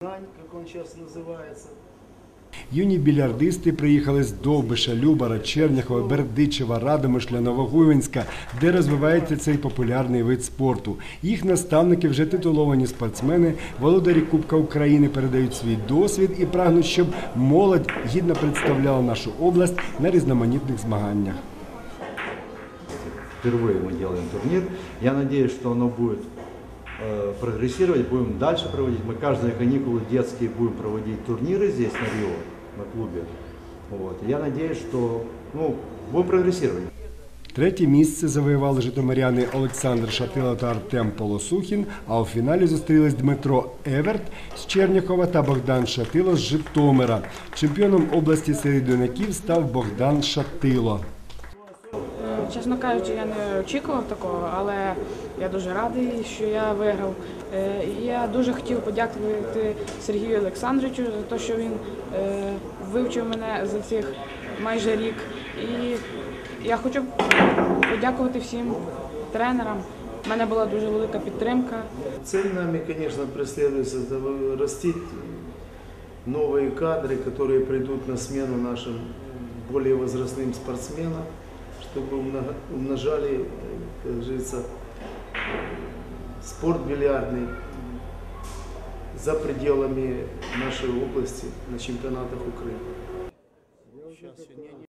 Знань, как он сейчас называется. Юні більярдисти приїхали з Довбиша, Любара, Черняхова, Бердичева, Радомишля, Новогуйвинська, де розвивається цей популярний вид спорту. Їх наставники вже титуловані спортсмени, володарі Кубка України передають свій досвід і прагнуть, щоб молодь гідно представляла нашу область на різноманітних змаганнях. Впервые мы делаем турнир. Я надеюсь, что оно будет э, прогрессировать, будем дальше проводить. Мы каждые каникулы детские будем проводить турниры здесь на Рио, на клубе. Вот. Я надеюсь, что ну, будем прогрессировать. Третє місце завоювали житомиряни Олександр Шатило та Артем Полосухін, а у фіналі зустрілись Дмитро Еверт з Черняхова та Богдан Шатило з Житомира. Чемпіоном області серед юнаків став Богдан Шатило. Чесно кажучи, я не очікував такого, але я дуже радий, що я виграв. Е, і Я дуже хотів подякувати Сергію Олександровичу за те, що він е, вивчив мене за цих майже рік. І я хочу подякувати всім тренерам. У мене була дуже велика підтримка. Цель нами, конечно, преследуется это растить новые кадры, которые придут на смену нашим более возрастным спортсменам, Чтобы умно- умножали, э, как говорится, спорт бильярдный за пределами нашей области на чемпионатах Украины.